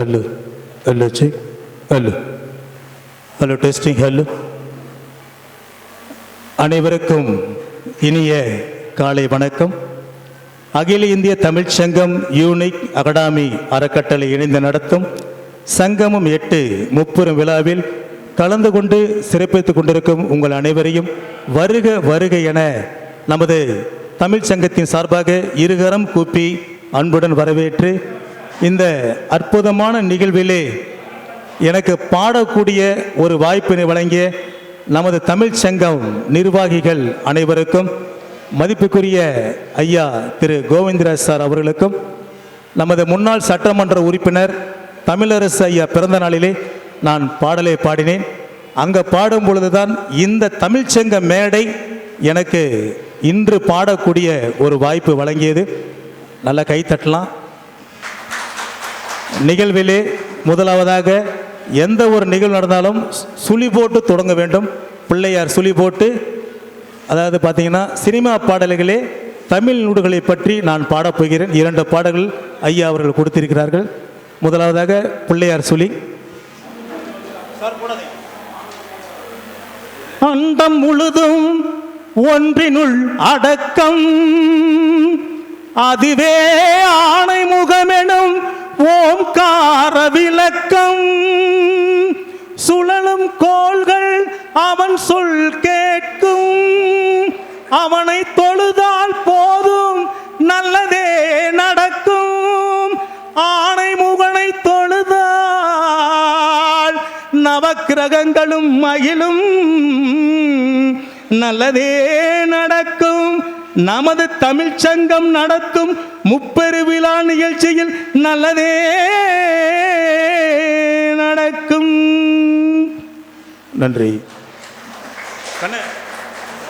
Hello hello check hello hello testing hello அனைவருக்கும் இனிய காலை வணக்கம். அகில இந்திய தமிழ்ச் சங்கம் யூனிக் அகாடமி அறக்கட்டளை இணைந்து நடத்தும் சங்கமம் எட்டு முப்பெரும் விழாவில் கலந்து கொண்டு சிறப்பித்துக் கொண்டிருக்கும் உங்கள் அனைவரையும் வருக வருக என நமது தமிழ்ச் சங்கத்தின் சார்பாக இருகரம் கூப்பி அன்புடன் வரவேற்று இந்த அற்புதமான நிகழ்விலே எனக்கு பாடக்கூடிய ஒரு வாய்ப்பினை வழங்கிய நமது தமிழ் சங்கம் நிர்வாகிகள் அனைவருக்கும் மதிப்புக்குரிய ஐயா திரு கோவிந்தராஜ் சார் அவர்களுக்கும் நமது முன்னாள் சட்டமன்ற உறுப்பினர் தமிழரசு ஐயா பிறந்த நாளிலே நான் பாடலை பாடினேன். அங்கே பாடும் பொழுதுதான் இந்த தமிழ்ச்சங்க மேடை எனக்கு இன்று பாடக்கூடிய ஒரு வாய்ப்பு வழங்கியது. நல்லா கைத்தட்டலாம் நிகழ்விலே முதலாவதாக எந்த ஒரு நிகழ்வு நடந்தாலும் சுழி போட்டு தொடங்க வேண்டும். பிள்ளையார் சுழி போட்டு அதாவது பார்த்தீங்கன்னா சினிமா பாடல்களே தமிழ் நூடுகளை பற்றி நான் பாடப் போகிறேன். இரண்டு பாடல்கள் ஐயா அவர்கள் கொடுத்திருக்கிறார்கள். முதலாவதாக பிள்ளையார் சுழி. அண்டம் முழுதும் ஒன்றினுள் அடக்கம். அதுவே முகமெனும் ஓம்கார விளக்கம் சுழலும் கோள்கள் அவன் சொல் கேட்கும். அவனை தொழுதால் போதும் நல்லதே நடக்கும். ஆணை முகனை தொழுதால் நவக்கிரகங்களும் மகிழும் நல்லதே நடக்கும். நமது தமிழ்ச்சங்கம் நடக்கும். முப்பெரு விழா நிகழ்ச்சியில் நல்லதே நன்றி. கண்ணே.